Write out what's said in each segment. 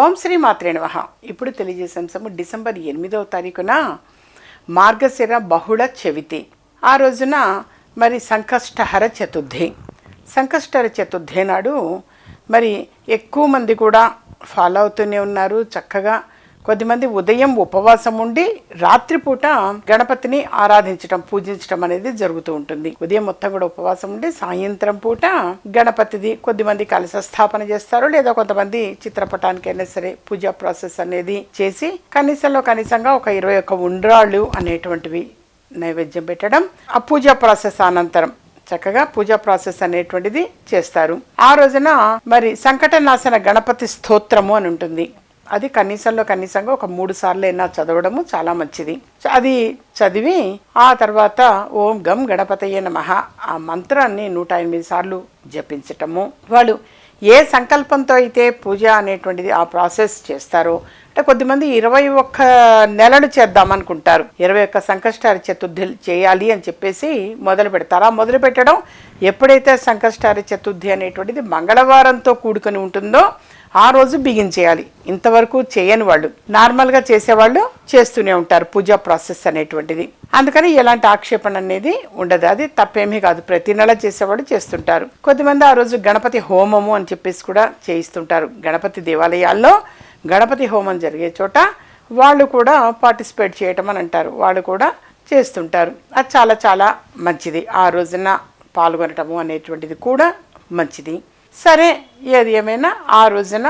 ఓం శ్రీ మాత్రే నమః. ఇప్పుడు తెలియజేసే అంశము డిసెంబర్ ఎనిమిదవ తారీఖున మార్గశిర బహుళ చవితి. ఆ రోజున మరి సంకష్టహర చతుర్థి. సంకష్టహర చతుర్థి నాడు మరి ఎక్కువ మంది కూడా ఫాలో అవుతూనే ఉన్నారు. చక్కగా కొద్దిమంది ఉదయం ఉపవాసం ఉండి రాత్రిపూట గణపతిని ఆరాధించటం పూజించటం అనేది జరుగుతూ ఉంటుంది. ఉదయం మొత్తం కూడా ఉపవాసం ఉండి సాయంత్రం పూట గణపతిది కొద్దిమంది కలశ స్థాపన చేస్తారు లేదా కొంతమంది చిత్రపటానికైనా సరే పూజా ప్రాసెస్ అనేది చేసి కనీసంలో కనీసంగా ఒక ఇరవై ఒక్క ఉండ్రాళ్ళు అనేటువంటివి నైవేద్యం పెట్టడం ఆ పూజా ప్రాసెస్ అనంతరం చక్కగా పూజా ప్రాసెస్ అనేటువంటిది చేస్తారు. ఆ రోజున మరి సంకటనాశన గణపతి స్తోత్రము అని ఉంటుంది. అది కనీసంలో కనీసంగా ఒక మూడు సార్లు అయినా చదవడము చాలా మంచిది. అది చదివి ఆ తర్వాత ఓం గం గణపతయ్య నమః ఆ మంత్రాన్ని నూట ఎనిమిది సార్లు జపించటము. వాళ్ళు ఏ సంకల్పంతో అయితే పూజ అనేటువంటిది ఆ ప్రాసెస్ చేస్తారో అంటే కొద్దిమంది ఇరవై ఒక్క నెలలు చేద్దామనుకుంటారు. ఇరవై ఒక్క సంకష్టార చతుర్థి చేయాలి అని చెప్పేసి మొదలు పెడతారు. ఆ మొదలు పెట్టడం ఎప్పుడైతే సంకష్టార చతుర్థి అనేటువంటిది మంగళవారంతో కూడుకొని ఉంటుందో ఆ రోజు బిగించేయాలి ఇంతవరకు చేయని వాళ్ళు నార్మల్గా చేసేవాళ్ళు చేస్తూనే ఉంటారు పూజా ప్రాసెస్ అనేటువంటిది. అందుకని ఎలాంటి ఆక్షేపణ అనేది ఉండదు. అది తప్పేమీ కాదు. ప్రతి నెల చేసేవాళ్ళు చేస్తుంటారు. కొద్దిమంది ఆ రోజు గణపతి హోమము అని చెప్పేసి కూడా చేయిస్తుంటారు. గణపతి దేవాలయాల్లో గణపతి హోమం జరిగే చోట వాళ్ళు కూడా పార్టిసిపేట్ చేయటం అని అంటారు. వాళ్ళు కూడా చేస్తుంటారు. అది చాలా చాలా మంచిది. ఆ రోజున పాల్గొనటము అనేటువంటిది కూడా మంచిది. సరే ఏది ఏమైనా ఆ రోజున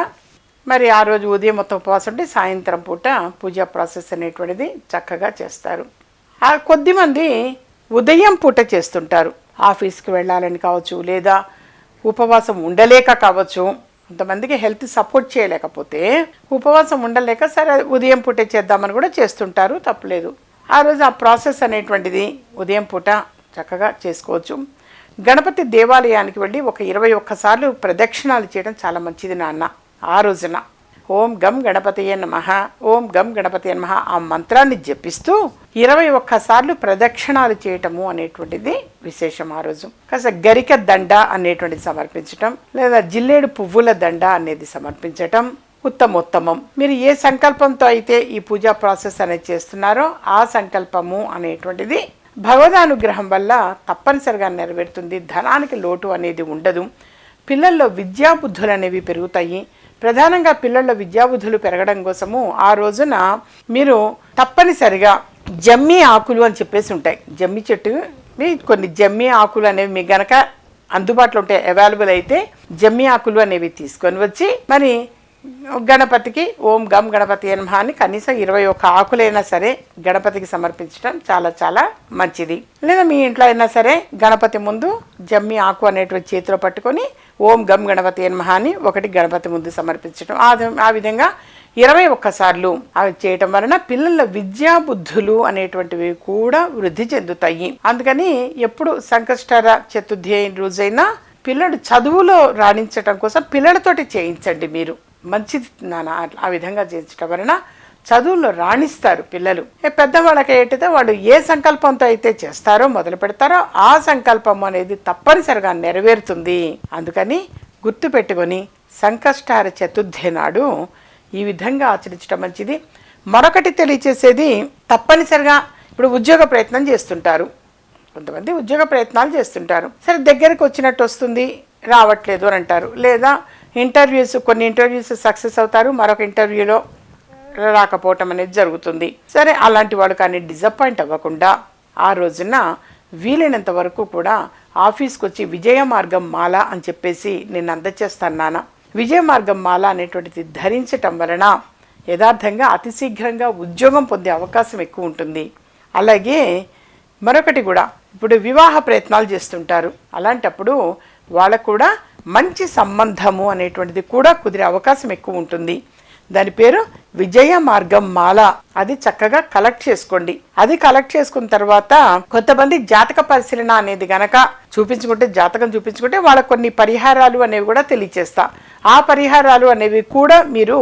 మరి ఆ రోజు ఉదయం మొత్తం ఉపవాసం ఉంటే సాయంత్రం పూట పూజా ప్రాసెస్ అనేటువంటిది చక్కగా చేస్తారు. ఆ కొద్దిమంది ఉదయం పూట చేస్తుంటారు. ఆఫీస్కి వెళ్ళాలని కావచ్చు లేదా ఉపవాసం ఉండలేక కావచ్చు కొంతమందికి హెల్త్ సపోర్ట్ చేయలేకపోతే ఉపవాసం ఉండలేక సరే ఉదయం పూటే చేద్దామని కూడా చేస్తుంటారు తప్పలేదు. ఆ రోజు ఆ ప్రాసెస్ అనేటువంటిది ఉదయం పూట చక్కగా చేసుకోవచ్చు. గణపతి దేవాలయానికి వెళ్ళి ఒక ఇరవై ఒక్కసార్లు ప్రదక్షిణాలు చేయడం చాలా మంచిది నాన్న ఆ రోజున. ఓం గం గణపతియే నమః ఓం గం గణపతి నమః ఆ మంత్రాన్ని జపిస్తూ ఇరవై ఒక్కసార్లు ప్రదక్షిణాలు చేయటము అనేటువంటిది విశేషం ఆ రోజు. కాస్త గరిక దండ అనేటువంటిది సమర్పించటం లేదా జిల్లేడు పువ్వుల దండ అనేది సమర్పించటం ఉత్తమోత్తమం. మీరు ఏ సంకల్పంతో అయితే ఈ పూజా ప్రాసెస్ అనేది చేస్తున్నారో ఆ సంకల్పము అనేటువంటిది భగవదానుగ్రహం వల్ల తప్పనిసరిగా నెరవేరుతుంది. ధనానికి లోటు అనేది ఉండదు. పిల్లల్లో విద్యాబుద్ధులు అనేవి పెరుగుతాయి. ప్రధానంగా పిల్లల్లో విద్యాబుద్ధులు పెరగడం కోసము ఆ రోజున మీరు తప్పనిసరిగా జమ్మి ఆకులు అని చెప్పేసి ఉంటాయి. జమ్మి చెట్టు మీ కొన్ని జమ్మి ఆకులు అనేవి మీకు గనక అందుబాటులో ఉంటాయి అవైలబుల్ అయితే జమ్మి ఆకులు అనేవి తీసుకొని వచ్చి మరి గణపతికి ఓం గం గణపతి నమః అని కనీసం ఇరవై ఒక్క ఆకులైనా సరే గణపతికి సమర్పించడం చాలా చాలా మంచిది. లేదా మీ ఇంట్లో అయినా సరే గణపతి ముందు జమ్మి ఆకు అనేటువంటి చేతిలో పట్టుకొని ఓం గం గణపతి నమః అని ఒకటి గణపతి ముందు సమర్పించడం ఆ వి- ఆ విధంగా ఇరవై ఒక్కసార్లు అవి చేయటం వలన పిల్లల విద్యా బుద్ధులు అనేటువంటివి కూడా వృద్ధి చెందుతాయి. అందుకని ఎప్పుడు సంకష్టర చతుర్థి అయిన రోజైనా పిల్లడు చదువులో రాణించటం కోసం పిల్లలతోటి చేయించండి మీరు. మంచిది నాన్న ఆ విధంగా చేయించటం వలన చదువుల్లో రాణిస్తారు పిల్లలు. పెద్దవాళ్ళకి ఏంటిదో వాళ్ళు ఏ సంకల్పంతో అయితే చేస్తారో మొదలు పెడతారో ఆ సంకల్పం అనేది తప్పనిసరిగా నెరవేరుతుంది. అందుకని గుర్తు పెట్టుకొని సంకష్టార చతుర్థి నాడు ఈ విధంగా ఆచరించడం మంచిది. మరొకటి తెలియచేసేది తప్పనిసరిగా ఇప్పుడు ఉద్యోగ ప్రయత్నం చేస్తుంటారు. కొంతమంది ఉద్యోగ ప్రయత్నాలు చేస్తుంటారు. సరే దగ్గరకు వచ్చినట్టు వస్తుంది రావట్లేదు అని అంటారు. లేదా ఇంటర్వ్యూస్ కొన్ని ఇంటర్వ్యూస్ సక్సెస్ అవుతారు మరొక ఇంటర్వ్యూలో రాకపోవటం అనేది జరుగుతుంది. సరే అలాంటి వాడు కానీ డిసప్పాయింట్ అవ్వకుండా ఆ రోజున వీలైనంత వరకు కూడా ఆఫీస్కి వచ్చి విజయ మార్గం మాల అని చెప్పేసి నేను అందచేస్తాను నాన్న. విజయ మార్గం మాల అనేటువంటిది ధరించటం వలన యథార్థంగా అతి శీఘ్రంగా ఉద్యోగం పొందే అవకాశం ఎక్కువ ఉంటుంది. అలాగే మరొకటి కూడా ఇప్పుడు వివాహ ప్రయత్నాలు చేస్తుంటారు. అలాంటప్పుడు వాళ్ళకు కూడా మంచి సంబంధము అనేటువంటిది కూడా కుదిరే అవకాశం ఎక్కువ ఉంటుంది. దాని పేరు విజయ మార్గం మాల. అది చక్కగా కలెక్ట్ చేసుకోండి. అది కలెక్ట్ చేసుకున్న తర్వాత కొంతమంది జాతక పరిశీలన అనేది గనక చూపించుకుంటే జాతకం చూపించుకుంటే వాళ్ళ కొన్ని పరిహారాలు అనేవి కూడా తెలియచేస్తా. ఆ పరిహారాలు అనేవి కూడా మీరు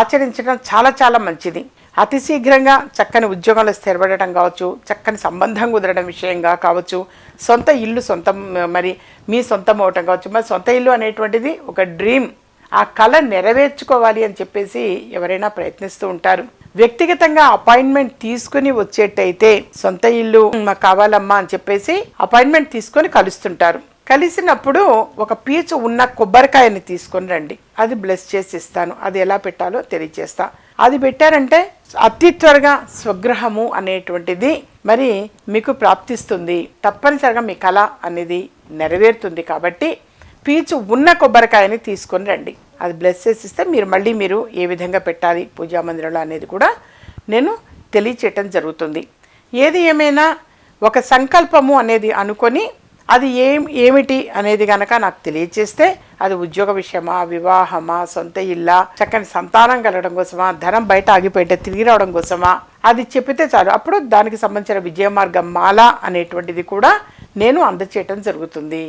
ఆచరించడం చాలా చాలా మంచిది. అతి శీఘ్రంగా చక్కని ఉద్యోగంలో స్థిరపడటం కావచ్చు చక్కని సంబంధం కుదరడం విషయంగా కావచ్చు సొంత ఇల్లు సొంతం మరి మీ సొంతం అవటం కావచ్చు మరి సొంత ఇల్లు అనేటువంటిది ఒక డ్రీమ్ ఆ కళ నెరవేర్చుకోవాలి అని చెప్పేసి ఎవరైనా ప్రయత్నిస్తూ ఉంటారు. వ్యక్తిగతంగా అపాయింట్మెంట్ తీసుకుని వచ్చేటైతే సొంత ఇల్లు మాకు కావాలమ్మా అని చెప్పేసి అపాయింట్మెంట్ తీసుకొని కలుస్తుంటారు. కలిసినప్పుడు ఒక పీచు ఉన్న కొబ్బరికాయని తీసుకొని రండి. అది బ్లెస్ చేసి ఇస్తాను. అది ఎలా పెట్టాలో తెలియచేస్తాను అది పెట్టారంటే అతి త్వరగా స్వగ్రహము అనేటువంటిది మరి మీకు ప్రాప్తిస్తుంది. తప్పనిసరిగా మీ కళ అనేది నెరవేరుతుంది కాబట్టి పీచు ఉన్న కొబ్బరికాయని తీసుకొని రండి. అది బ్లెస్ చేసి ఇస్తే మీరు మళ్ళీ మీరు ఏ విధంగా పెట్టాలి పూజా మందిరంలో అనేది కూడా నేను తెలియచేయటం జరుగుతుంది. ఏది ఏమైనా ఒక సంకల్పము అనేది అనుకొని అది ఏం ఏమిటి అనేది కనుక నాకు తెలియచేస్తే అది ఉద్యోగ విషయమా వివాహమా సొంత ఇల్లా చక్కని సంతానం కలగడం కోసమా ధనం బయట ఆగిపోయింటే తిరిగి రావడం కోసమా? అది చెప్పితే చాలు. అప్పుడు దానికి సంబంధించిన విజయ మార్గం మాల అనేటువంటిది కూడా నేను అందచేయటం జరుగుతుంది.